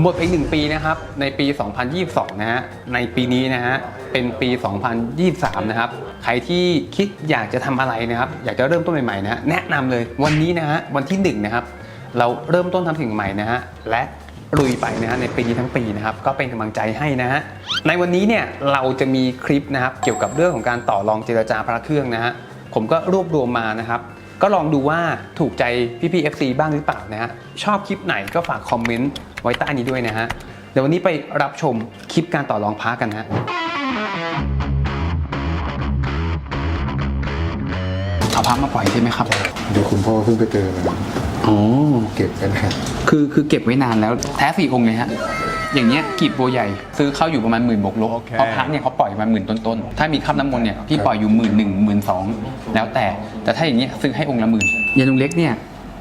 หมดไปหนึ่งปีนะครับ ในปี 2022 นะฮะ ในปีนี้นะฮะ เป็นปี 2023 นะครับ ใครที่คิดอยากจะทำอะไรนะครับ อยากจะเริ่มต้นใหม่ๆนะฮะ แนะนำเลยวันนี้นะฮะ วันที่ 1 นะครับ เราเริ่มต้นทำสิ่งใหม่นะฮะ และลุยไปนะฮะในปีนี้ทั้งปีนะครับก็เป็นกำลังใจให้นะฮะในวันนี้เนี่ยเราจะมีคลิปนะครับเกี่ยวกับเรื่องของการต่อรองเจรจาพระเครื่องนะฮะผมก็รวบรวมมานะครับ ก็ลองดูว่าถูกใจพี่พี FC บ้างหรือเปล่านะฮะ ชอบคลิปไหนก็ฝากคอมเมนต์ไว้ใต้นี้ด้วยนะฮะ เดี๋ยววันนี้ไปรับชมคลิปการต่อรองพระกันฮะเอาพระมาปล่อยใช่ไหมครับ เดี๋ยวคุณพ่อเพิ่งไปเจอมาอ๋อ เก็บกันครับคือคือเก็บไว้นานแล้วแท้สี่องค์เลยฮะ อย่างเงี้ยกีบโบใหญ่ ซื้อเข้าอยู่ประมาณหมื่นบวกลบเพราะพระเนี่ยเขาปล่อยมาหมื่นต้นๆถ้ามีคราบน้ำมนต์เนี่ยพี่ปล่อยอยู่หมื่นหนึ่งหมื่นสองแล้วแต่แต่ถ้าอย่างเงี้ยซื้อให้องค์ละหมื่นยานุงเล็กเนี่ย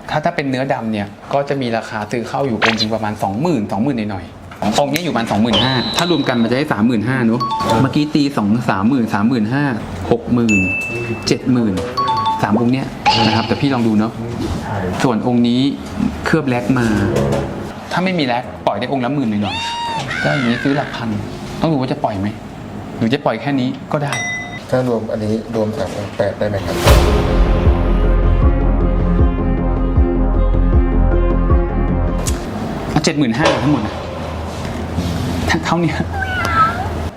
ถ้าถ้าเป็นเนื้อดำเนี่ยก็จะมีราคาซื้อเข้าอยู่องค์ถึงประมาณ 2 0 0 0 0 2 0 0 0 0หน่อยๆองค์เนี้ยอยู่ประมาณ25,000ถ้ารวมกันมันจะได้35,000เนอะเมื่อกี้ตี2 3 0 0 0 0 35,000 60,000 70,000สามองค์เนี้ยนะครับแต่พี่ลองดูเนาะ ส่วนองค์นี้เคลือบแลกมา ถ้าไม่มีแลกปล่อยได้องค์ละหมื่นหน่อยๆก็อย่างนี้ซื้อหลักพัน ต้องดูว่าจะปล่อยไหม หรือจะปล่อยแค่นี้ก็ได้ ถ้ารวมอันนี้รวมสามองค์แปดได้ไหมครับ เอาเจ็ดหมื่นห้าทั้งหมดนะทั้งเท่าเนี้ย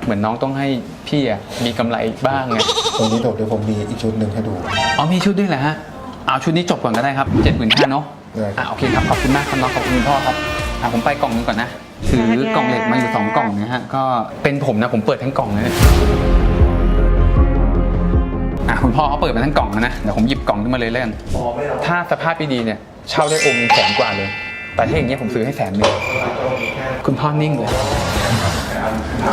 เหมือนน้องต้องให้พี่อะมีกำไรบ้างไง ตรงนี้เดี๋ยวเดี๋ยวผมมีอีกชุดหนึ่งให้ดู อ๋อมีชุดด้วยเหรอฮะ เอาชุดนี้จบก่อนก็ได้ครับเจ็ดหมื่นห้าเนาะ ได้ครับ อะโอเคครับ ขอบคุณมากครับน้องขอบคุณคุณพ่อครับ อะผมไปกล่องหนึงก่อนนะ ถือกล่องเหล็กมาอยู่สองกล่องนะฮะ ก็เป็นผมนะผมเปิดทั้งกล่องเลยเนี่ยอะคุณพ่อเขาเปิดมาทั้งกล่องแล้วนะ เดี๋ยวผมหยิบกล่องขึ้นมาเลยแล้วกันถ้าสภาพดีๆเนี่ยเช่าได้องค์หนึ่งแสนกว่าเลย แต่ถ้าอย่างเงี้ยผมซื้อให้แสนหนึ่งคุณพ่อนิ่งเลย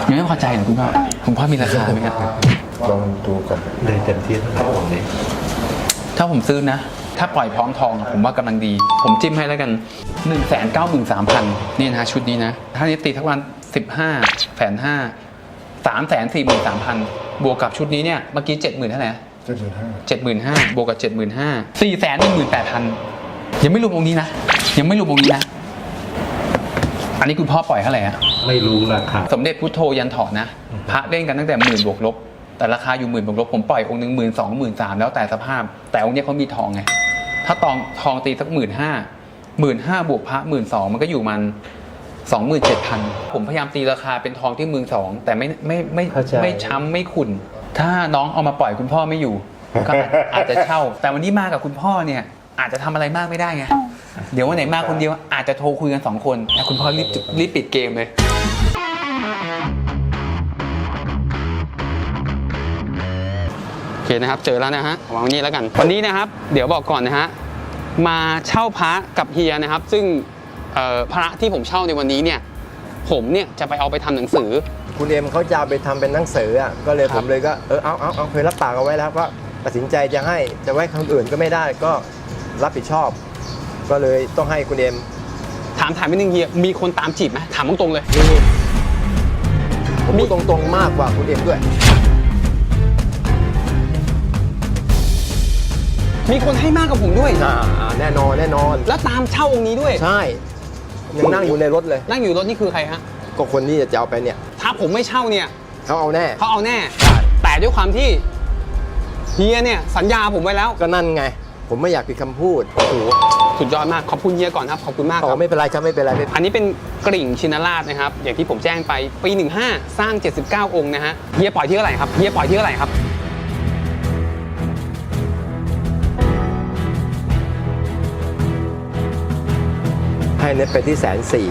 ยังไม่พอใจเหรอคุณพ่อคุณพ่อมีราคาไหมครับ ลองดูก่อนเลยเต็มที่เท่าไหร่ผมนี้ถ้าผมซื้อนะ ถ้าปล่อยพร้อมทองอะผมว่ากำลังดี ผมจิ้มให้แล้วกัน 1 9 3 0 0 0นี่นะฮะชุดนี้นะ ถ้านี้ตีทั้งวัน 15แสนห้าสามแสนสี่หมื่นสามพันบวกกับชุดนี้เนี่ยเมื่อกี้เจ็ดหมื่นเท่าไหร่เจ็ดหมื่นห้าเจ็ดหมื่นห้าบวกกับเจ็ดหมื่นห้าสี่แสนหนึ่งหมื่นแปดพันยังไม่รวมองค์นี้นะ ยังไม่รวมองค์นี้นะ อันนี้คุณพ่อปล่อยเท่าไหร่ฮะไม่รู้ราคาสมเด็จพุทโธยันถอดนะ พระเล่นกันตั้งแต่หมื่นบวกลบ แต่ราคาอยู่หมื่นบวกลบผมปล่อยองค์หนึ่งหมื่นสองหมื่นสามแล้วแต่สภาพ แต่องค์เนี้ยเขามีทองไง ถ้าตองทองตีสักหมื่นห้าหมื่นห้าบวกพระหมื่นสองมันก็อยู่มันสองหมื่นเจ็ดพันผมพยายามตีราคาเป็นทองที่หมื่นสองแต่ไม่ไม่ไม่เข้าใจ ไม่ช้ำไม่ขุ่นถ้าน้องเอามาปล่อยคุณพ่อไม่อยู่ ก็อาจจะเช่า แต่วันนี้มากับคุณพ่อเนี่ย อาจจะทำอะไรมากไม่ได้ไงเดี๋ยววันไหนมาคนเดียวอาจจะโทรคุยกันสองคนแต่คุณพ่อรีบรีบปิดเกมเลย อเคนะครับ เจอแล้วนะฮะวางนี้แล้วกัน วันนี้นะครับ เดี๋ยวบอกก่อนนะฮะ มาเช่าพระกับเฮียนะครับ ซึ่งเอ่อพระที่ผมเช่าในวันนี้เนี่ย ผมเนี่ยจะไปเอาไปทำหนังสือ คุณเอ็มเขาจะเอาไปทำเป็นหนังสืออะ ก็เลยคผรับมเลยก็เออเอาเอาเอาเคยรับปากเอาไว้แล้วก็ตัดสินใจจะให้จะไว้คนอื่นก็ไม่ได้ก็รับผิดชอบ ก็เลยต้องให้คุณเอ็มถามถามไปหนึ่งเฮียมีคนตามจีบไหมถามตรงๆเลยนี่ผมพูดตรงๆมากกว่าคุณเอ็มด้วย มีคนให้มากกับผมด้วย อ่าอ่าแน่นอนแน่นอน แล้วตามเช่าองค์นี้ด้วย ใช่ ยังนั่งอยู่ในรถเลย นั่งอยู่รถนี่คือใครฮะ ก็คนที่จะเอาไปเนี่ยถ้าผมไม่เช่าเนี่ยเขาเอาแน่ เขาเอาแน่แต่ด้วยความที่เฮียเนี่ยสัญญาผมไว้แล้ว ก็นั่นไง ผมไม่อยากผิดคำพูดโอ้โหสุดยอดมาก ขอบคุณเฮียก่อนครับ ขอบคุณมากคอ๋รัอบไม่เป็นไรครับไม่เป็นไรไม่เป็นไรอันนี้เป็นกริ่งชินราชนะครับ อย่างที่ผมแจ้งไปปี 15 สร้าง 79 องค์นะฮะเฮียปล่อยที่เท่าไหร่ครับเฮียปล่อยที่เท่าไหร่ครับ ให้เน็ตไปที่แสนสี่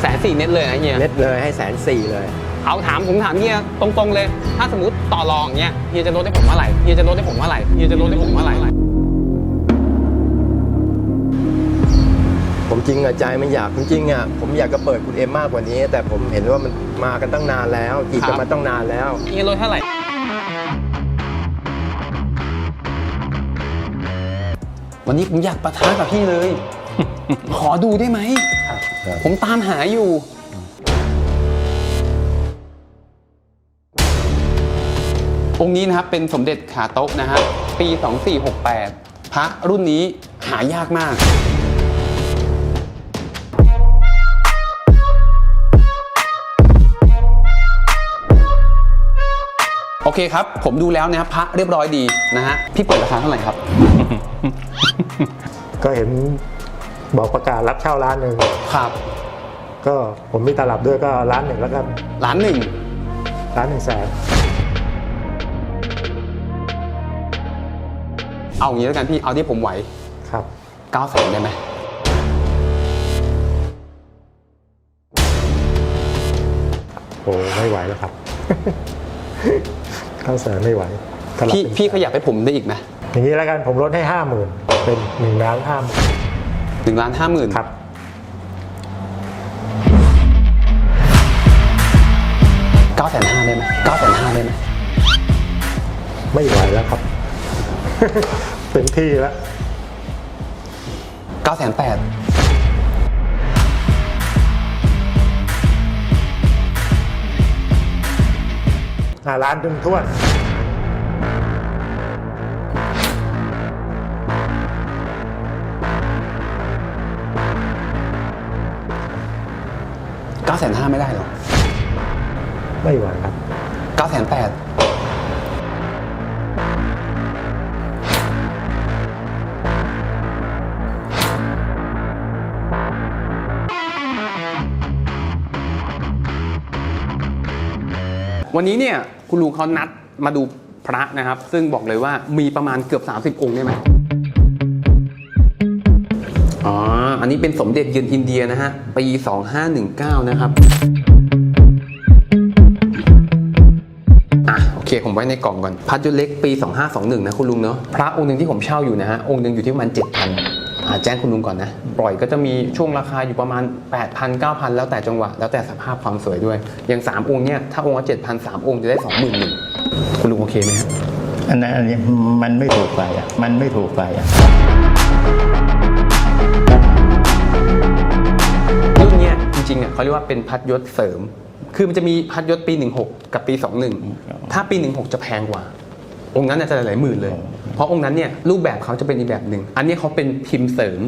แสนสี่เน็ตเลยนะเฮียเน็ตเลยให้แสนสี่เลย เอาถามผมถามเฮียตรงๆเลย ถ้าสมมติต่อรองอย่างเงี้ยเฮียจะลดให้ผมเมื่อไหร่เฮียจะลดให้ผมเมื่อไหร่เฮียจะลดให้ผมเมื่อไหร่ผมจริงอะใจมันอยากจริงๆอะผมอยากจะเปิดคุณเอ็มมากกว่านี้ แต่ผมเห็นว่ามันมากันตั้งนานแล้วจีบกันมาตั้งนานแล้วเฮียลดเท่าไหร่ วันนี้ผมอยากประท้ากับพี่เลย ขอดูได้ไหม ผมตามหาอยู่ องค์นี้นะครับเป็นสมเด็จขาโต๊ะนะฮะ ปี 2468พพระรุ่นนี้หายากมากโอเคครับ ผมดูแล้วนะครับพระเรียบร้อยดีนะฮะ พี่เปิดราคาเท่าไหร่ครับ ก็เห็นบอกประกาศรับเช่าร้านหนึ่งครับ ก็ผมมีตลับด้วยก็ร้านหนึ่งแล้วกันล้านหนึ่งร้านหนึ่งแสนเอาอย่างนี้แล้วกันพี่เอาที่ผมไหวครับ9 0 0 0 0ได้ไหมโอ้ไม่ไหวแล้วครับเก้าแสนไม่ไหว ตลับพี่หนึ่งพี่ขยับให้ผมได้อีกไหมอย่างนี้แล้วกันผมลดให้ห้าหมื่นเป็นหนึ่งล้านห้าหมื่นหนึ่งล้านห้าหมื่นครับ เก้าแสนห้าได้ไหมเก้าแสนห้าได้ไหมไม่ไหวแล้วครับ เต็มที่แล้วเก้าแสนแปดอ่าร้านดึงท้วน แสนห้าไม่ได้หรอไม่ไหวครับเก้าแสนแปดวันนี้เนี่ยคุณลุงเขานัดมาดูพระนะครับ ซึ่งบอกเลยว่ามีประมาณเกือบ 30 องค์ได้ไหม อันนี้เป็นสมเด็จเยือนอินเดียนะฮะ ปี 2519 นะครับอะโอเคผมไว้ในกล่องก่อน พัดยศเล็กปี 2521 นะคุณลุงเนาะพระองค์หนึ่งที่ผมเช่าอยู่นะฮะ องค์หนึ่งอยู่ที่ประมาณ 7,000อ่าแจ้งคุณลุงก่อนนะ ปล่อยก็จะมีช่วงราคาอยู่ประมาณ 8,000 9,000 แล้วแต่จังหวะ แล้วแต่สภาพความสวยด้วย อย่าง 3 องค์เนี่ยถ้าองค์ละ7,000 3องค์จะได้ 21,000คุณลุงโอเคไหมฮะอันนั้นอันนี้มันไม่ถูกไปอะมันไม่ถูกไปอะ ริงๆอะเขาเรียกว่าเป็นพัดยศเสริม คือมันจะมีพัดยศปี 16 กับปี 21 ถ้าปี 16 จะแพงกว่า องค์นั้นน่ะจะหลายๆหมื่นเลย เพราะองค์นั้นเนี่ยรูปแบบเขาจะเป็นอีกแบบหนึ่ง อันนี้เขาเป็นพิมพ์เสริม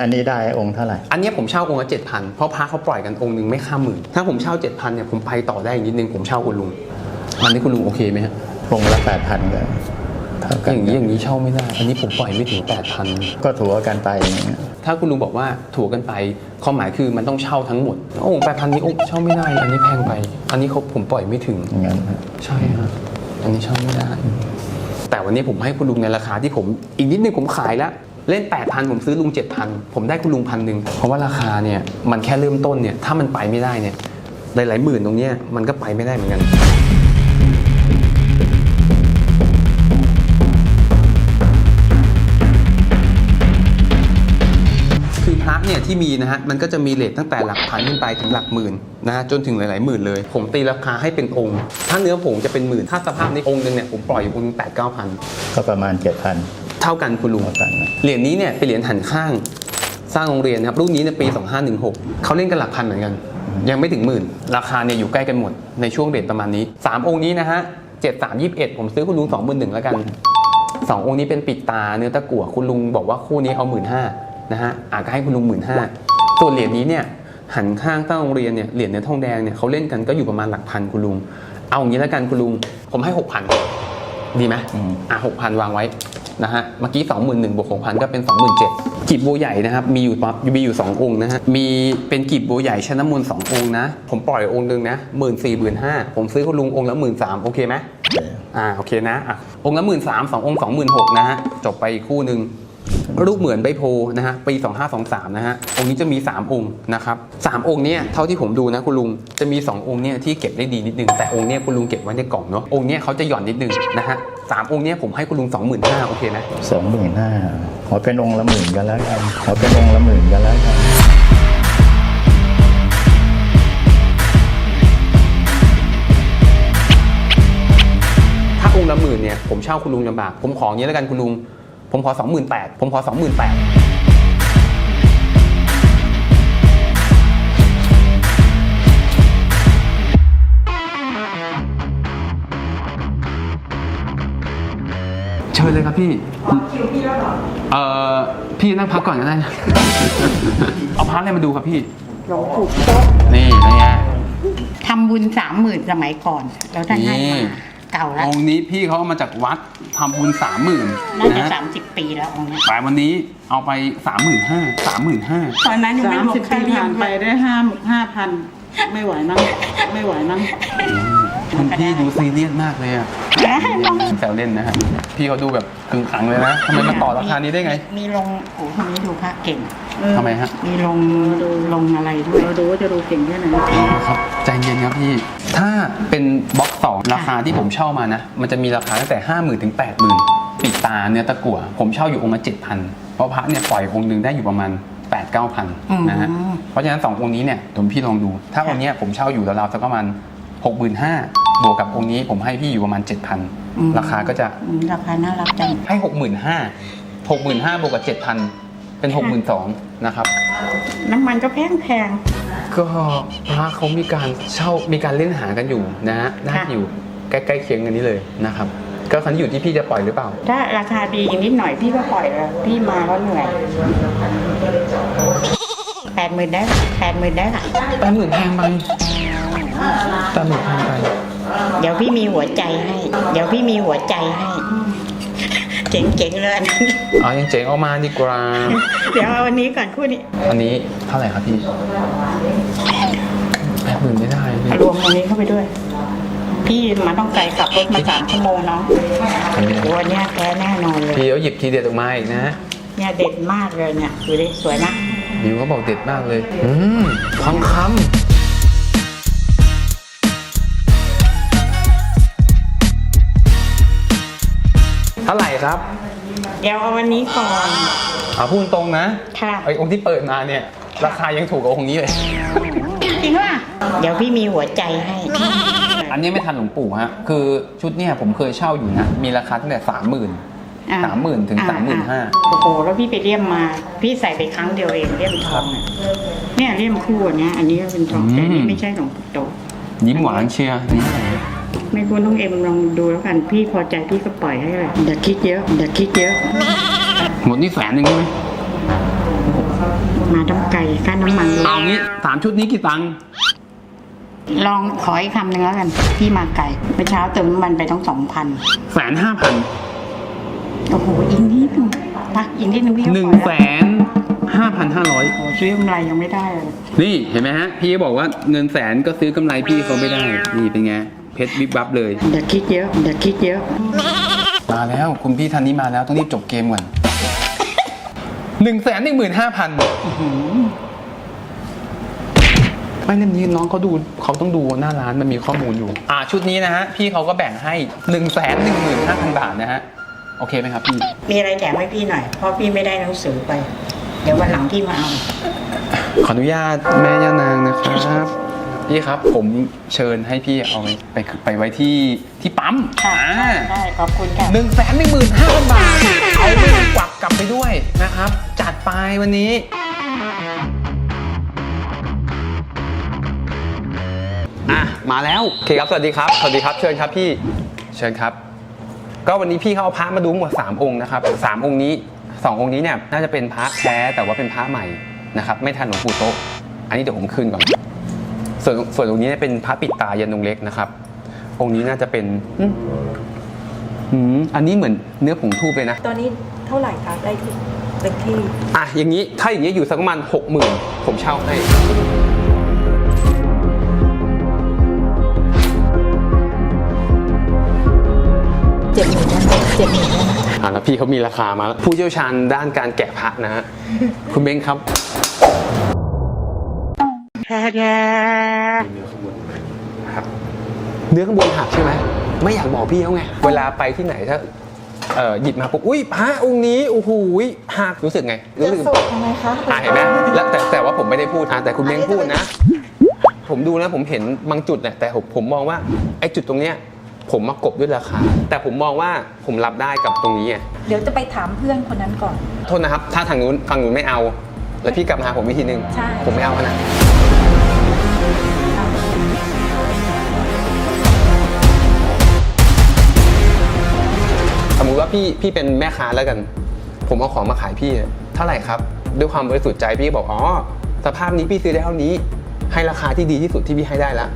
อันนี้ได้องค์เท่าไหร่ อันเนี้ยผมเช่าองค์ละเจ็ดพันเพราะพระเขาปล่อยกันองค์หนึ่งไม่ข้ามหมื่น ถ้าผมเช่าเจ็ดพันเนี่ยผมไปต่อได้อีกนิดนึงผมเช่าคุณลุง อันนี้คุณลุงโอเคไหมฮะองค์ละแปดพันก็เท่ากันอย่างนี้อย่างนี้เช่าไม่ได้ อันนี้ผมปล่อยไม่ถึงแปดพันก็ถัวกันไปอย่างเงี้ย ถ้าคุณลุงบอกว่าถูกกันไปความหมายคือมันต้องเช่าทั้งหมดโอ้แปดพันนี้โอ้เช่าไม่ได้ อันนี้แพงไป อันนี้เขาผมปล่อยไม่ถึงอย่างนั้นฮะใช่ฮะอันนี้เช่าไม่ได้ แต่วันนี้ผมให้คุณลุงในราคาที่ผมอีกนิดนึงผมขายแล้วเล่น 8,000 ผมซื้อลุง 7,000 ผมได้คุณลุงพันหนึ่งเพราะว่าราคาเนี่ยมันแค่เริ่มต้นเนี่ยถ้ามันไปไม่ได้เนี่ยหลายๆหมื่นตรงเนี้ยมันก็ไปไม่ได้เหมือนกัน ที่มีนะฮะมันก็จะมีเลทตั้งแต่หลักพันขึ้นไปถึงหลักหมื่นนะฮะจนถึงหลาย ๆ หมื่นเลย ผมตีราคาให้เป็นองค์ ถ้าเนื้อผงจะเป็นหมื่น ถ้าสภาพในองค์หนึงเนี่ยผมปล่อยอยู่องค์แปดเก้าพันก็ประมาณเจ็ดพันเท่ากันคุณลุง เท่ากันนะเหรียญนี้เนี่ยเป็นเหรียญหันข้างสร้างโรงเรียนนะครับรุ่นนี้ในปี 2516 เขาเล่นกันหลักพันเหมือนกัน ยังไม่ถึงหมื่น ราคาเนี่ยอยู่ใกล้กันหมดในช่วงเรทประมาณนี้ 3 องค์นี้นะฮะ 7 3 21 ผมซื้อคุณลุง 21,000แล้วกัน 2 องค์นี้เป็นปิดตาเนื้อตะกั่วคุณลุงบอกว่าคู่นี้เอา 1 5ื่ นนะฮะอาจก็ให้คุณลุง1 5ื่นส่วนเหรียญนี้เนี่ยหันข้างสร้างโรงเรียนเนี่ยเหรียญเนื้อทองแดงเนี่ยเขาเล่นกันก็อยู่ประมาณหลักพันคุณลุง เอาอย่างนี้แล้วกันคุณลุง ผมให้6,000ดีไหมอืมอะหกพันวางไว้นะฮะเมื่อกี้สองหมื่นหนึ่งบวกหกพันก็เป็นสองหมื่นเจ็ดกีบบัวใหญ่นะครับมีอยู่ปั๊บมีอยู่สององค์นะฮะมีเป็นกีบบัวใหญ่ชนะมูลสององค์นะ ผมปล่อยองค์หนึ่งนะหมื่นสี่หมื่นห้าผมซื้อคุณลุงองค์ละหมื่นสามโอเคไหมอ่าโอเคนะอะองค์ละหมื่นสามสององค์สองหมื่นหกนะฮะจบไปอีกคู่หนึ่ง รูปเหมือนใบโพนะฮะปี 2523 นะฮะองค์นี้จะมี 3 องค์นะครับสามองค์เนี้ยเท่าที่ผมดูนะคุณลุงจะมี 2 องค์เนี้ยที่เก็บได้ดีนิดนึงแต่องค์เนี้ยคุณลุงเก็บไว้ในกล่องเนาะองค์เนี้ยเขาจะหย่อนนิดนึงนะฮะสามองค์เนี้ยผมให้คุณลุง 25,000โอเคไหมสองหมื่นห้าขอเป็นองค์ละหมื่นกันแล้วกันขอเป็นองค์ละหมื่นกันแล้วกันถ้าองค์ละหมื่นเนี่ยผมเช่าคุณลุงลำบากผมขออย่างนี้แล้วกันคุณลุง ผมขอ 28,000ผมขอ 28,000เชิญเลยครับพี่เอ่อ พี่นั่งพักก่อนก็ได้นะ เอาพักอะไรมาดูครับพี่ หลวงปู่โต๊ะนี่นะฮะทำบุญสามหมื่นสมัยก่อน แล้วท่านให้นี่ มา เก่าแล้วองค์นี้พี่เขาเอามาจากวัดทำบุญสามหมื่นน่าจะนะสามสิบปีแล้วองค์เนี้ยแต่วันนี้เอาไปสามหมื่นห้าสามหมื่นห้าตอนนั้นยังไม่สามรวมสิบค่าปีเลี้ยผ่างนไปได้ห้าห้าพันไม่ไหวมั้งไม่ไหวมั้งคุณพี่ดูซีเรียสมากเลยอะแซวเล่นนะฮะพี่เขาดูแบบขึงขังเลยนะทำไมมาต่อราคานี้ได้ไงมีลงโอ้คนนี้ดูพระเก่งทำไมฮะมีลงลงอะไรด้วยเราดูว่าจะดูเก่งแค่ไหน ครับ ใจเย็น ครับพี่ ถ้าเป็นบล็อกสองราคาที่ผมเช่ามานะ มันจะมีราคาตั้งแต่ห้าหมื่นถึงแปดหมื่นปิดตาเนื้อตะกั่วผมเช่าอยู่องค์ละเจ็ดพันเพราะพระเนี่ยปล่อยองค์หนึ่งได้อยู่ประมาณ8ปดเก้าพันนะฮะ เพราะฉะนั้นสององค์นี้เนี่ยผมพี่ลองดู ถ้าองค์เนี้ยผมเช่าอยู่ราวๆสักประมาณหกหมื่นห้าบวกกับองค์นี้ผมให้พี่อยู่ประมาณเจ็ดพันราคาก็จะอืมราคาน่ารักจังให้หกหมื่นห้าหกหมื่นห้าบวกกับเจ็ดพันเป็นหกหมื่นสองนะครับ น้ำมันก็แพงแพง ก็พระเขามีการเช่ามีการเล่นหากันอยู่นะฮะน่าจะอยู่ใกล้ๆเคียงกันนี้เลยนะครับ ก็คันอยู่ที่พี่จะปล่อยหรือเปล่า ถ้าราคาดีอีกนิดหน่อยพี่ก็ปล่อยแล้วพี่มาก็เหนื่อยแปดหมื่นได้แปดหมื่นได้ค่ะแปดหมื่นแพงไปแปดหมื่นแพงไปเดี๋ยวพี่มีหัวใจให้ เดี๋ยวพี่มีหัวใจให้ เจ๋งๆเลยเอายังเจ๋งเอามาดีกว่าเดี๋ยวเอาวันนี้ก่อนคู่นี้อันนี้เท่าไหร่ครับพี่แปดหมื่นไม่ได้พี่รวมอันนี้เข้าไปด้วย พี่มาต้องไกลกลับรถมาสามชั่วโมงเนาะตัวเนี้ยแท้แน่นอนเลยพี่เขาหยิบทีเด็ดออกมาอีกนะเนี่ยเด็ดมากเลยเนี่ยดูดิสวยนะบิวเขาบอกเด็ดมากเลย อืมทองคำ เท่าไหร่ครับ เดี๋ยวเอาวันนี้ก่อนเอาพูดตรงนะค่ะ ไอองค์ที่เปิดมาเนี่ย ราคายังถูกกว่าองค์นี้เลย จริงป่ะเดี๋ยวพี่มีหัวใจให้ อันนี้ไม่ทันหลวงปู่ฮะ คือชุดเนี่ยผมเคยเช่าอยู่นะ มีราคาตั้งแต่สามหมื่นอะสามหมื่นถึงอะสามหมื่นห้าโอ้โหแล้วพี่ไปเลี่ยมมา พี่ใส่ไปครั้งเดียวเองเลี่ยมทองอะเนี่ยเลี่ยมคู่อันเนี้ยอันนี้ก็เป็นทองแต่อันนี่ไม่ใช่หลวงปู่โตยิ้มหวานเชียร์นี่ ไม่ควรต้องเอ็มลองดูแล้วกัน พี่พอใจพี่ก็ปล่อยให้เลยอย่าคิดเยอะอย่าคิดเยอะ หมดนี่แสนหนึ่งใช่ไหมมาต้องไกลค่าน้ำมันเอางี้สามชุดนี้กี่ตังค์ลองขออีกคำหนึ่งแล้วกัน พี่มาไกลเมื่อเช้าเติมน้ำมันไปต้องสองพันแสนห้าพันโอ้โหอีกนิดนึงพักอีกนิดนึงพี่ก็หนึ่งปแสล่อยแล้วนห้าพันห้าร้อย โอ้โหซื้อกำไรยังไม่ได้เลย นี่เห็นไหมฮะ พี่ก็บอกว่าเงินแสนก็ซื้อกำไรพี่เขาไม่ได้ นี่เป็นไง เพชรวิบวับเลย อย่าคิดเยอะอย่าคิดเยอะ มาแล้วคุณพี่ทันนี้มาแล้วต้องรีบจบเกมก่อนหนึ่งแสนหนึ่งหมื่นห้าพันไม่เล่มนี้น้องเขาดูเขาต้องดูหน้าร้านมันมีข้อมูลอยู่ อ่าชุดนี้นะฮะ พี่เขาก็แบ่งให้หนึ่งแสนหนึ่งหมื่นห้าพันบาทนะฮะ โอเคไหมครับพี่ มีอะไรแถมให้พี่หน่อย เพราะพี่ไม่ได้หนังสือไป เดี๋ยววันหลังพี่มาเอา ขออนุญาตแม่ย่านางนะครับ พี่ครับผมเชิญให้พี่เอาไปไปไปไว้ที่ที่ปั๊มค่ะอ่าได้ขอบคุณค่ะหนึ่งแสนหนึ่งหมื่นห้าพันบาทเอาไปกวักกลับไปด้วยนะครับ จัดไปวันนี้อะมาแล้วโอเคครับสวัสดีครับ สวัสดีครับ เชิญครับพี่เชิญครับ ก็วันนี้พี่เขาเอาพระมาดูทั้งหมด3องค์นะครับสามองค์นี้ 2 องค์นี้เนี่ยน่าจะเป็นพระแท้แต่ว่าเป็นพระใหม่นะครับไม่ทันหลวงปู่โตะอันนี้เดี๋ยวผมขึ้นก่อน ส่วนส่วนองค์นี้เนี่ยเป็นพระปิดตายันนงเล็กนะครับ องค์นี้น่าจะเป็นอืมอืมอันนี้เหมือนเนื้อผงทูบเลยนะ ตอนนี้เท่าไหร่คะได้ที่เป็นที่อะอย่างนี้ถ้าอย่างนี้อยู่สักประมาณหกหมื่นผมเช่าให้ เจ็ดหมื่นได้ไหมเจ็ดหมื่นได้ไหมอะแล้วพี่เขามีราคามาแล้วผู้เชี่ยวชาญด้านการแกะพระนะฮะ คุณเบ้งครับ แท้แท้เนื้อข้างบนหักใช่ไหมไม่อยากบอกพี่เขาไงเวลาไปที่ไหนถ้าเออหยิบมาปุ๊บอุ้ยพระองค์นี้โอ้โหหักรู้สึกไงรู้สึกจะสุดทำไมคะอ่าเห็นไหมแล้วแต่แต่ว่าผมไม่ได้พูดอ่าแต่คุณเบ้งพูดนะ ผมดูนะผมเห็นบางจุดเนี่ยแต่ผมผมมองว่าไอ้จุดตรงเนี้ยผมมากบด้วยราคา แต่ผมมองว่าผมรับได้กับตรงนี้ไงเดี๋ยวจะไปถามเพื่อนคนนั้นก่อน โทษนะครับ ถ้าทางนู้นฝั่งนู้นไม่เอา แล้วพี่กลับมาหาผมวิธีหนึ่งใช่ ผมไม่เอาขนาดสมมติติว่าพี่พี่เป็นแม่ค้าแล้วกัน ผมเอาของมาขายพี่เท่าไหร่ครับ ด้วยความบริสุทธิ์ใจพี่บอกอ๋อสภาพนี้พี่ซื้อได้เท่านี้ ให้ราคาที่ดีที่สุดที่พี่ให้ได้แล้ว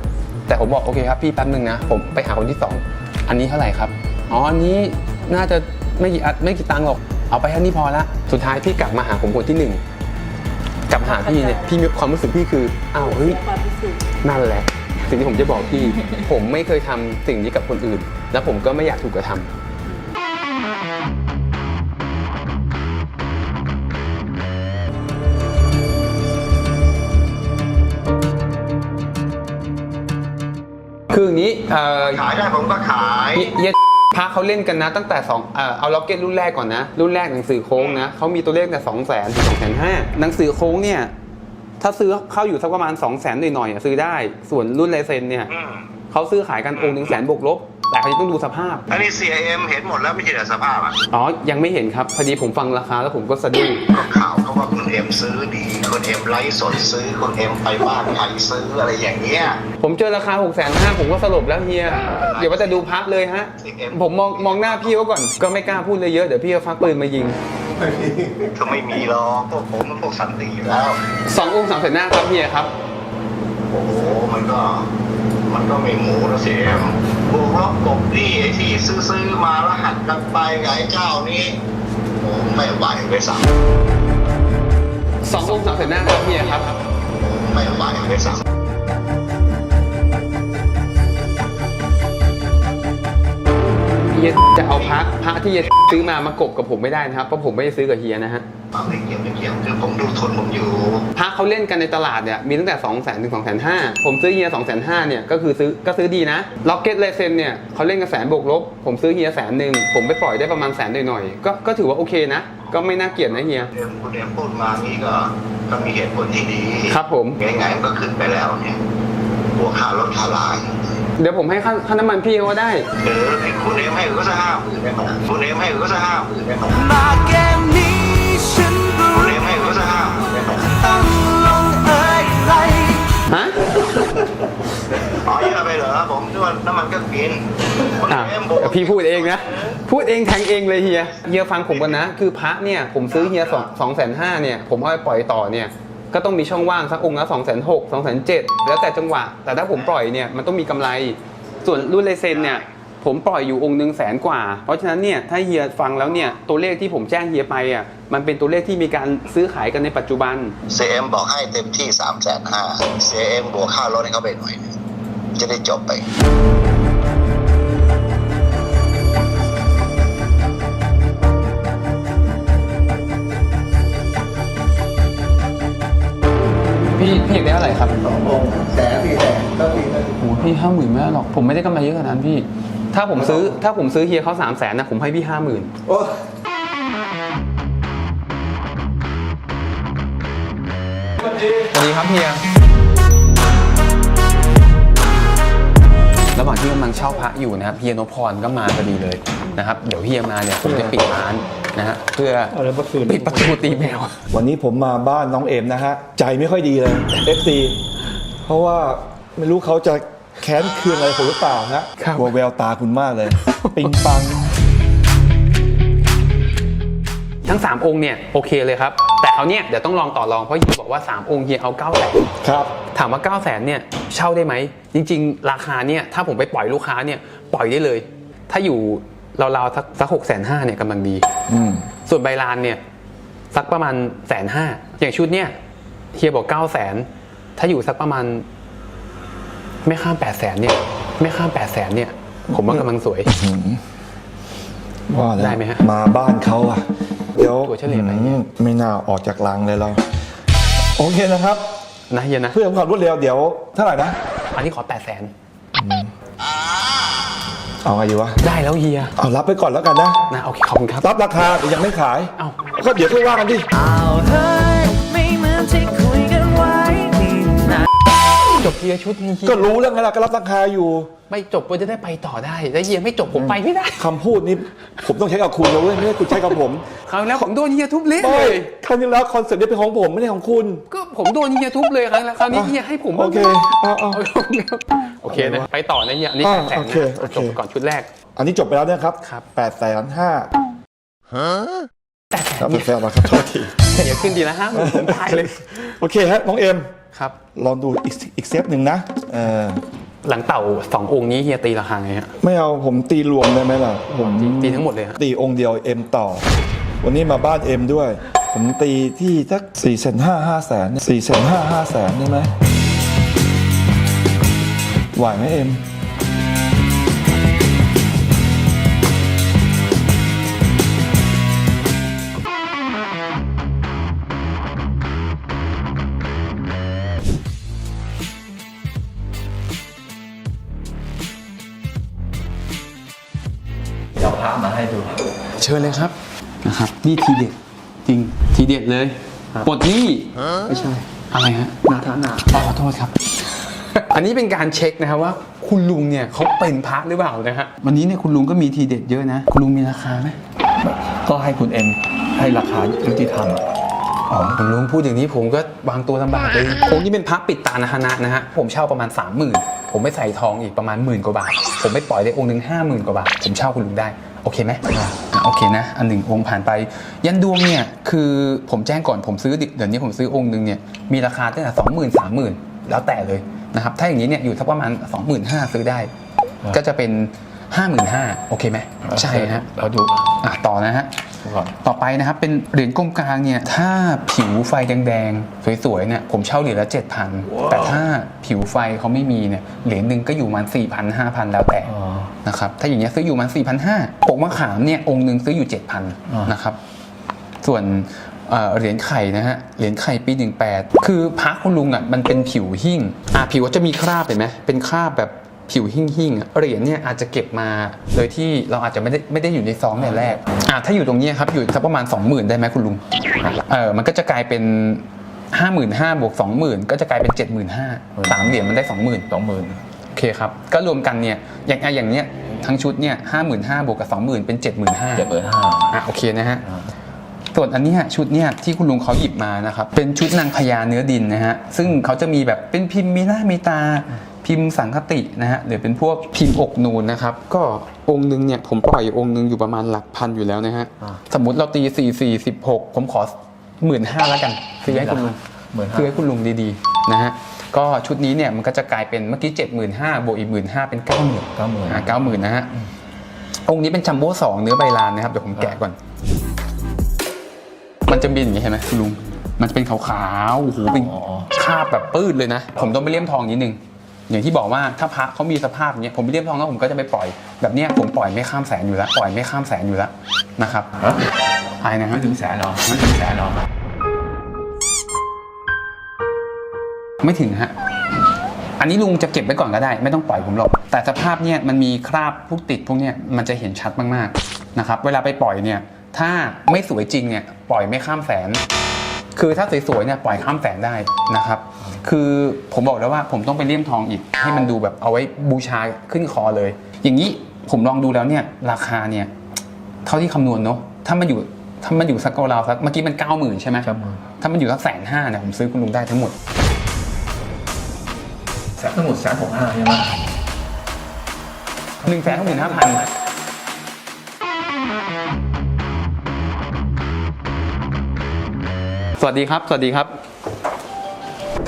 แต่ผมบอกโอเคครับพี่แป๊บนึงนะ ผมไปหาคนที่สองอันนี้เท่าไหร่ครับอ๋ออันนี้น่าจะไม่กี่อัดไม่กี่ตังค์หรอกเอาไปแค่นี้พอละสุดท้ายพี่กลับมาหาผมคนที่หนึ่ง กลับมาหาพี่เนี่ยพี่มีความรู้สึกพี่คืออ้าวเฮ้ยความรู้สึกนั่นแหละ สิ่งที่ผมจะบอกพี่ ผมไม่เคยทำสิ่งนี้กับคนอื่น และผมก็ไม่อยากถูกกระทำ คืออย่างนี้เอ่อขายได้ผมก็ขายเยเยพ ระเขาเล่นกันนะ ตั้งแต่สองเอ่อเอาล็อกเก็ตรุ่นแรกก่อนนะ รุ่นแรกหนังสือโค้งนะเขามีตัวเลขแต่สองแสนถึงสองแสนห้าหนังสือโค้งเนี่ย ถ้าซื้อเข้าอยู่สักประมาณ2องแสนหน่อยๆอะซื้อได้ ส่วนรุ่นลายเซ็นเนี่ย อืม เขาซื้อขายกันองค์หนึ่งแสนบวกลบ แต่เขาจะต้องดูสภาพ อันนี้ CIM เห็นหมดแล้วไม่ใช่เหรอสภาพอะอ๋อ ยังไม่เห็นครับ พอดีผมฟังราคาแล้วผมก็สะดุ้ง ก็ข่าวเขาว่าคุณเอ็มซื้อดีคุณเอ็มไลฟ์สดซื้อคุณเอ็มไปบ้านใครซื้ออะไรอย่างเงี้ย ผมเจอราคา6กแสนห้าผมก็สลบแล้วเฮียอย่าว่าแต่ดูพักเลยฮะ ผมมองมองหน้าพี่เขาก่อน ก็ไม่กล้าพูดเลยเยอะ เดี๋ยวพี่ก็ฟักปืนมายิงก็ไม่มีหรอกพวกผมมันพวกสันติอยู่แล้ว สององค์สามแสนหน้าครับเฮียครับ โอ้โหมันก็ มันก็ไม่หมูนะเสียมบวกลบกบนี่ไอ้ที่ซื้อซื้อมาแล้วหักกันไปไงเจ้านี้โอ้ไม่ไหวไปสั่งสององค์สามแสนหน้าครับเฮียครับไม่ไหวไปสั่ง ฮียจะเอาพระพระที่เฮียซื้อมามากบกับผมไม่ได้นะครับเพราะผมไม่ได้ซื้อกับเฮียนะฮะไม่เกี่ยวไม่เกี่ยวคือผมดูทุนผมอยู่พระเขาเล่นกันในตลาดเนี่ยมีตั้งแต่ 2 0 0 0 0 0ถึง2 5 0 0 0ผมซื้อเฮีย2 5 0 0 0เนี่ยก็คือซื้อก็ซื้อดีนะล็อกเก็ตเลเซนเนี่ยเขาเล่นกันแสนบวกลบ ผมซื้อเฮียแสนหนึ่งผมไปปล่อยได้ประมาณแสนหน่อยๆก็ก็ถือว่าโอเคนะ ก็ไม่น่าเกลียดนะเฮียเรื่องคุณเอ็มพูดมานี้ก็ก็มีเหตุผลที่ดี ครับผมไงๆมันก็ขึ้นไปแล้วเนี่ยบวกค่ารถค่าลาย เดี๋ยวผมให้ค่าค่าน้ำมันพี่เขาก็ได้ เออให้คุณเอ็มให้ก็จะห้าหมื่นได้ไหมคุณเอ็มให้ก็จะห้าหมื่นได้ไหมคุณเอ็มให้ก็จะห้าหมื่นได้ไหมฮะ อ๋อเยอะไปเหรอผมคิดว่าน้ำมันก็กินคุณอะเอ็มบอก พี่พูดเองนะ พูดเองแทงเองเลยเฮีย เฮียฟังผมกันนะ คือพระเนี่ย ผมซื้อเฮียสองสองแสนห้าเนี่ย ผมเอาไปปล่อยต่อเนี่ย ก็ต้องมีช่องว่างสักองค์ละสองแสนหกสองแสนเจ็ดแล้วแต่จังหวะ แต่ถ้าผมปล่อยเนี่ยมันต้องมีกำไร ส่วนรุ่นเลเซนเนี่ยผมปล่อยอยู่องค์หนึ่งแสนกว่า เพราะฉะนั้นเนี่ยถ้าเฮียฟังแล้วเนี่ยตัวเลขที่ผมแจ้งเฮียไปอะมันเป็นตัวเลขที่มีการซื้อขายกันในปัจจุบันเซมบอกให้เต็มที่สามแสนห้าเซมบวกค่ารถให้เขาไปหน่อย จะได้จบไป พี่พี่อยากได้เท่าไหร่ครับสององค์แสนสี่แสนก็ตีนั่นโอ้โหพี่ห้าหมื่นไม่ได้หรอกผมไม่ได้กำไรเยอะขนาดนั้นพี่ ถ้าผมซื้อถ้าผมซื้อเฮียเขาสามแสนนะผมให้พี่ห้าหมื่นโอ้สวัสดีครับเฮียระหว่างที่กำลังเช่าพระอยู่นะครับเฮียนพพรก็มาพอดีเลยนะครับเดี๋ยวเฮียมาเนี่ยผมจะปิดร้าน นะฮะเพื่ออะไรเมื่อคืน ปิดประตูตีแมว วันนี้ผมมาบ้านน้องเอมนะฮะ ใจไม่ค่อยดีเลย FC เพราะว่าไม่รู้เขาจะแค้นเคืองอะไรผมหรือเปล่านะครับกลัวแววตาคุณมากเลย ปิงปัง ทั้ง 3 องค์เนี่ยโอเคเลยครับ แต่เขาวเนี่ยเดี๋ยวต้องลองต่อรองเพราะเฮียบอกว่า 3 องค์เฮียเอา9แสนครับ ถามว่า9 0 0 0 0เนี่ยเช่าได้ไหม จริง ๆ ราคาเนี่ยถ้าผมไปปล่อยลูกค้าเนี่ยปล่อยได้เลย ถ้าอยู่ ราวๆสักสักหกแสนห้าเนี่ยกำลังดี อืมส่วนใบลานเนี่ยสักประมาณแสนห้าอย่างชุดเนี่ยเฮียบอกเก้าแสนถ้าอยู่สักประมาณ ไม่ข้ามแปดแสนเนี่ย ไม่ข้ามแปดแสนเนี่ย ผมว่ากำลังสวย ว่าแล้วได้ไหมฮะมาบ้านเขาอะเดี๋ยวตัวเฉลี่ยไปอืมไม่น่าออกจากรังเลยเรา โอเคนะครับ นะเฮียนะ เพื่อความรวดเร็วเดี๋ยวเท่าไหร่นะ อันนี้ขอแปดแสน เอาไงดีวะ ได้แล้วเฮียเอารับไปก่อนแล้วกันนะ นะโอเคขอบคุณครับ รับราคาแต่ยังไม่ขาย เอ้า ก็เดี๋ยวค่อยว่ากันดิ จบเฮียชุดนี้เฮียก็รู้แล้วไงล่ะก็รับราคาอยู่ ไม่จบก็จะได้ไปต่อได้แล้วเฮียไม่จบผมไปไม่ได้คำพูดนี้ผมต้องใช้กับคุณนะเว้ยไม่ใช่คุณใช้กับผมคราวที่แล้วผมโดนเฮียทุบเละเลไม่ย ครั้งที่แล้วคอนเสิร์ตนี้เป็นของผมไม่ใช่ของคุณ ก็ผมโดนเฮียทุบเลยครั้งแล้วคราวนี้เฮียให้ผมโอเคเอาเอา โอเคนะไปต่อนะเฮียอันนี้อ่าแปดแสนโอเคนะโอเค จบไปก่อนชุดแรก อันนี้จบไปแล้วนะครับครับ แปดแสนห้าครับเป็นแฟนมาครับโทษทีเดี๋ยวขึ้นดีละห้าหมื่นผมตายเลย โอเคฮะน้องเอ็ม ครับลองดูอีกอีกเซตหนึ่งนะเออหลังเต่าสององค์นี้เฮียตีราคาไงฮะไม่เอาผมตีรวมได้ไหมล่ะผมตีทั้งหมดเลยฮะตีองค์เดียวเอ็มต่อ วันนี้มาบ้านเอ็มด้วย ผมตีที่สักสี่แสนห้าห้าแสนสี่แสนห้าห้าแสนได้ไหมไหวไหมเอ็ม เชิญเลยครับนะครับนี่ทีเด็ดจริงทีเด็ดเลยปลดหนี่ไม่ใช่อะไรฮะนาทานาขอโทษครับ อันนี้เป็นการเช็คนะครับว่า คุณลุงเนี่ยเขาเป็นพระหรือเปล่านะฮะวันนี้เนี่ยคุณลุงก็มีทีเด็ดเยอะนะ คุณลุงมีราคาไหมก็ให้คุณเอ็มให้ราคายุติธรรมอะอ๋อคุณลุงพูดอย่างนี้ผมก็วางตัวลำบากเลยองค์นี้เป็นพระปิดตานาคนะนะฮะผมเช่าประมาณ 3 0,000 ผมไม่ใส่ทองอีกประมาณหมื่นกว่าบาท ผมไม่ปล่อยได้องค์หนึ่งห้าหมื่นกว่าบาท ผมเช่าคุณลุงได้ โอเคไหมอะโอเคนะ อันหนึ่งองค์ผ่านไป ยันดวงเนี่ยคือผมแจ้งก่อนผมซื้อเดี๋ยวนี้ผมซื้อองค์หนึ่งเนี่ยมีราคาตั้งแต่สองหมื่นสามหมื่นแล้วแต่เลยนะครับถ้าอย่างนี้เนี่ยอยู่สักประมาณสองหมื่นห้าซื้อได้ ก็จะเป็น ห้าหมื่นห้าโอเคไหมใช่ฮะเราดูอะต่อนะฮะก่อนต่อไปนะครับเป็นเหรียญกลมกลางเนี่ยถ้าผิวไฟแดงๆสวยๆเนี่ยผมเช่าเหรียญละเจ็ดพันแต่ถ้าผิวไฟเขาไม่มีเนี่ยเหรียญหนึ่งก็อยู่มันสี่พันห้าพันแล้วแต่อ๋อนะครับถ้าอย่างเงี้ยซื้ออยู่มันสี่พันห้าปกมะขามเนี่ยองค์หนึ่งซื้ออยู่เจ็ดพันอ่านนะครับส่วนเอ่อเหรียญไข่นะฮะ เหรียญไข่ปี 18 คือพระคุณลุงอะมันเป็นผิวหิ้งอะผิวจะมีคราบเห็นไหมเป็นคราบแบบ ผิวหิ้งหิ้งๆอะเหรียญเนี่ยอาจจะเก็บมา โดยที่เราอาจจะไม่ได้ไม่ได้อยู่ในซองแต่แรกอะถ้าอยู่ตรงเนี้ยครับอยู่สักประมาณ 20,000 ได้ไหมคุณลุงเออมันก็จะกลายเป็น55,000บวก20,000ก็จะกลายเป็น75,000สามเหรียญมันได้20,000สองหมื่นโอเคครับ ก็รวมกันเนี่ยอย่างอะอย่างเนี้ยทั้งชุดเนี่ยห้าหมื่นห้าบวกกับสองหมื่นเป็นเจ็ดหมื่นห้าเจ็ดหมื่นห้าอะโอเคนะฮะส่วนอันเนี้ยชุดเนี่ยที่คุณลุงเขาหยิบมานะครับเป็นชุดนางพญาเนื้อดินนะฮะซึ่งเขาจะมีแบบเป็นพิมพ์มีหน้ามีตา พิมพ์สังคตินะฮะหรือเป็นพวกพิมพ์อกนูนนะครับ ก็องค์นึงเนี่ยผมปล่อยองค์นึงอยู่ประมาณหลักพันอยู่แล้วนะฮะสมมติเราตีสี่สี่สิบหกผมขอหมื่นห้าแล้วกันซื้อให้คุณลุงหมื่นห้าคือให้คุณลุงดีๆนะฮะก็ชุดนี้เนี่ยมันก็จะกลายเป็นเมื่อกี้เจ็ดหมื่นห้าบวกอีกหมื่นห้าเป็นเก้าหมื่นเก้าหมื่นอ่าเก้าหมื่นนะฮะองค์นี้เป็นจัมโบ้สองเนื้อใบลานนะครับเดี๋ยวผมแกะก่อน มันจะเป็นอย่างนี้เห็นไหมคุณลุงมันจะเป็นขาวๆโอ้โหเป็นคราบแบบปื้ดเลยนะ ผมต้องไปเลี่ยมทองนิดนึง อย่างที่บอกว่าถ้าพระเขามีสภาพอย่างเนี้ยผมไปเลี่ยมทองแล้วผมก็จะไปปล่อย แบบเนี้ยผมปล่อยไม่ข้ามแสนอยู่แล้วปล่อยไม่ข้ามแสนอยู่แล้วนะครับอะไรนะฮะไม่ถึงแสนหรอไม่ถึงแสนหรอไม่ถึงฮะอันนี้ลุงจะเก็บไว้ก่อนก็ได้ ไม่ต้องปล่อยผมหรอกแต่สภาพเนี่ยมันมีคราบพวกติดพวกเนี้ยมันจะเห็นชัดมากๆนะครับเวลาไปปล่อยเนี่ยถ้าไม่สวยจริงเนี่ยปล่อยไม่ข้ามแสน คือถ้าสวยๆเนี่ยปล่อยข้ามแสนได้นะครับ คือผมบอกแล้วว่าผมต้องไปเลี่ยมทองอีก ให้มันดูแบบเอาไว้บูชาขึ้นคอเลย อย่างนี้ผมลองดูแล้วเนี่ยราคาเนี่ยเท่าที่คำนวณเนาะถ้ามันอยู่ถ้ามันอยู่สักราวๆสักเมื่อกี้มันเก้าหมื่นใช่ไหมเก้าหมื่นถ้ามันอยู่สักแสนห้าเนี่ยผมซื้อคุณลุงได้ทั้งหมดแสนทั้งหมดแสนหกห้าใช่ไหมหนึ่งแสนหมื่นห้าพัน สวัสดีครับ สวัสดีครับ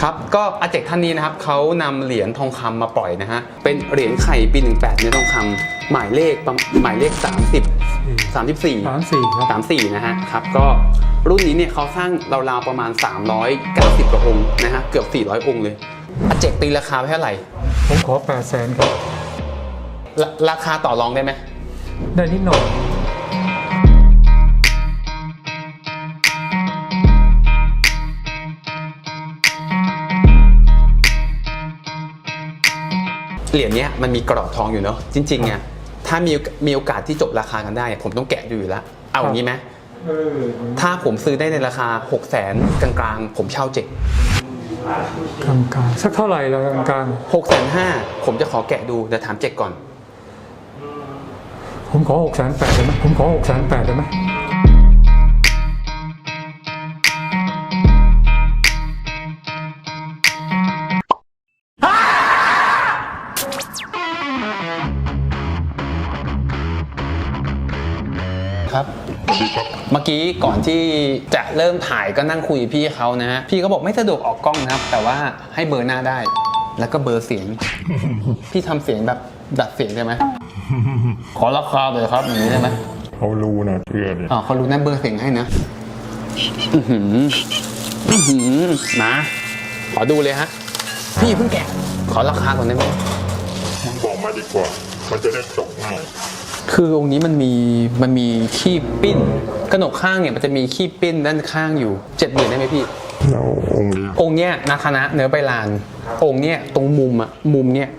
ครับ ก็อาเจกท่านนี้นะครับ เขานำเหรียญทองคำมาปล่อยนะฮะ เป็นเหรียญไข่ปี 18เนื้อทองคำหมายเลขประหมายเลข 30 34 34ครับ34นะฮะครับก็รุ่นนี้เนี่ยเขาสร้างราวๆประมาณ 390กว่าองค์นะฮะเกือบ 400 องค์เลยอาเจกตีราคาไว้เท่าไหร่ ผมขอ8 0 0แสนครับราราคาต่อรองได้ไหมได้นิดหน่อย เหรียญเนี้ยมันมีกรอบทองอยู่เนาะจริงๆเนี่ยถ้ามีมีโอกาสที่จบราคากันได้ผมต้องแกะดูอยู่แล้วเอาอย่างนี้ไหมถ้าผมซื้อได้ในราคา 6 0แสนกลางๆ ผมเช่าเจ็ดกลางกลางๆสักเท่าไหร่ละกลางกลางหกแสนห้าผมจะขอแกะดูแต่ถามเจ็กก่อนๆผมขอ6 8 0 0ได้ไหมผมขอ6 8 0 0ได้ไหม ครับ เมื่อกี้ก่อนที่จะเริ่มถ่ายก็นั่งคุยกับพี่เขานะฮะพี่เขาบอกไม่สะดวกออกกล้องนะครับ แต่ว่าให้เบอร์หน้าได้ แล้วก็เบอร์เสียง พี่ทำเสียงแบบดัดเสียงได้ไหมขอราคาเลยครับอย่างนี้ได้ไหมเขารู้นะเพื่อนอ๋อเขารู้นั่นเบอร์เสียงให้นะอือหืออื้อหือนะขอดูเลยฮะ พี่เพิ่งแกะ ขอราคาก่อนได้ไหมมึงบอกมาดีกว่า มันจะได้จบง่าย คือองค์นี้มันมีมันมีขี้ปิ้นกระหนกข้างเนี่ยมันจะมีขี้ปิ้นด้านข้างอยู่เจ็ดหมื่นได้ไหมพี่ แล้วองค์นี้องค์เนี้ยนาคณะเนื้อใบลาน องค์เนี้ยตรงมุมอะมุมเนี้ย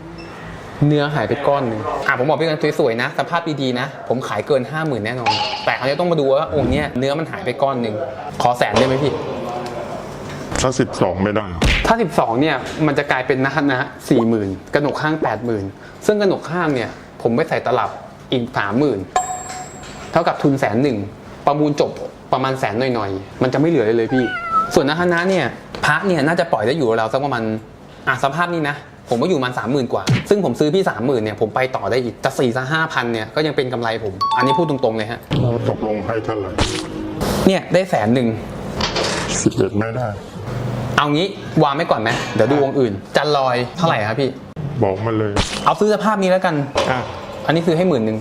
เนื้อหายไปก้อนหนึ่งอะผมบอกพี่กันสวยๆนะ สภาพดีๆนะ ผมขายเกินห้าหมื่นแน่นอน แต่เขาจะต้องมาดูว่าองค์เนี้ยเนื้อมันหายไปก้อนหนึ่งขอแสนได้ไหมพี่ ถ้าสิบสองไม่ได้ถ้า 12 เนี่ย มันจะกลายเป็นนะนะสี่หมื่นกระหนกข้าง 80,000 ซึ่งกระหนกข้างเนี่ย ผมไปใส่ตลับ อีก30,000เท่ากับทุนแสนหนึ่งประมูลจบประมาณแสนหน่อยๆ มันจะไม่เหลือเลยเลยพี่ ส่วนนะคณะเนี่ยพระเนี่ยน่าจะปล่อยได้อยู่ราวๆสักประมาณอะสภาพนี้นะ ผมก็อยู่ประมาณสามหมื่นกว่า ซึ่งผมซื้อพี่สามหมื่นเนี่ยผมไปต่อได้อีกแต่สี่สักห้าพันเนี่ยก็ยังเป็นกำไรผม อันนี้พูดตรงๆเลยฮะเราตกลงให้เท่าไหร่เนี่ยได้แสนหนึ่งสิบเอ็ดไม่ได้ เอางี้วางไว้ก่อนไหมเดี๋ยวดูวงอื่น จันลอยเท่าไหร่ครับพี่ บอกมาเลย เอาซื้อสภาพนี้แล้วกันอะ อันนี้ซื้อให้หมื่นหนึ่ง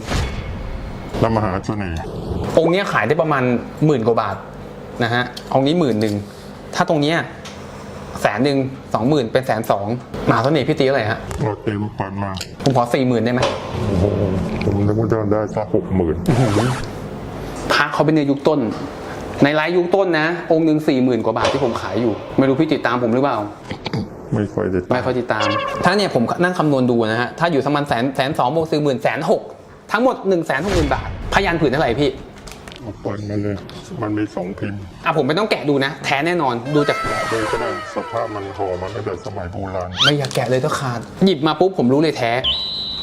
แล้วมหาเสน่ห์องค์เนี้ยขายได้ประมาณหมื่นกว่าบาทนะฮะองค์นี้หมื่นหนึ่งถ้าตรงเนี้ยแสนหนึ่งสองหมื่นเป็นแสนสองมหาเสน่ห์พี่ตีอะไรฮะเราเต็มปันมา ผมขอสี่หมื่นได้ไหมโอ้โหผมนึกว่าจะได้สักหกหมื่นพระเขาเป็นในยุคต้น ในไลฟ์ยุคต้นนะ องค์หนึ่งสี่หมื่นกว่าบาทที่ผมขายอยู่ ไม่รู้พี่ติดตามผมหรือเปล่า ไม่ค่อยจะไม่ค่อยติดตาม ถ้าเนี่ยผมนั่งคำนวณดูนะฮะ ถ้าอยู่ประมาณแสนแสนสองบวกสี่หมื่นแสนหกทั้งหมดหนึ่งแสนหกหมื่นบาท พยานผืนเท่าไหร่พี่เอาปันมาเลย มันมีสองพิมพ์อะผมไม่ต้องแกะดูนะ แท้แน่นอนดูจากโดยก็ได้สภาพมันห่อมาตั้งแต่สมัยโบราณ ไม่อยากแกะเลยต้องขาด หยิบมาปุ๊บผมรู้เลยแท้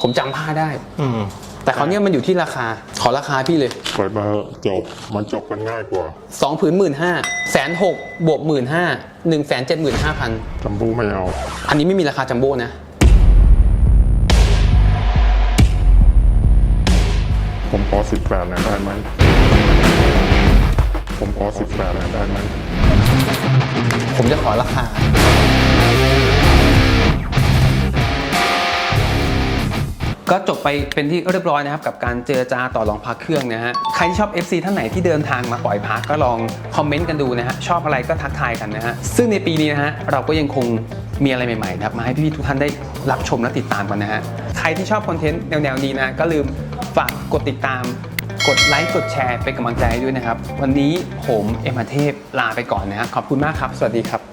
ผมจำผ้าได้ อืม แต่เขาวเนี่ยมันอยู่ที่ราคา ขอราคาพี่เลยปล่อยมาเถอะจบ มันจบกันง่ายกว่าสองผืนหมื่นห้าแสนหกบวกหมื่นห้าหนึ่งแสนเจ็ดหมื่นห้าพันจำบูไม่เอา อันนี้ไม่มีราคาจัมโบ้นะ ผมขอสิบแปดนะได้ไหม ผมขอสิบแปดนะได้ไหม ผมจะขอราคา ก็จบไปเป็นที่เรียบร้อยนะครับ กับการเจรจาต่อรองพักเครื่องนะฮะใครที่ชอบ FC ท่านไหนที่เดินทางมาปล่อยพักก็ลองคอมเมนต์กันดูนะฮะชอบอะไรก็ทักทายกันนะฮะซึ่งในปีนี้นะฮะเราก็ยังคงมีอะไรใหม่ๆนะครับมาให้พี่ๆทุกท่านได้รับชมและติดตามกันนะฮะใครที่ชอบคอนเทนต์แนวๆนี้นะก็ลืมฝากกดติดตามกดไลค์กดแชร์เป็นกำลังใจให้ด้วยนะครับ วันนี้ผมเอ็มาเทพลาไปก่อนนะฮะขอบคุณมากครับ สวัสดีครับ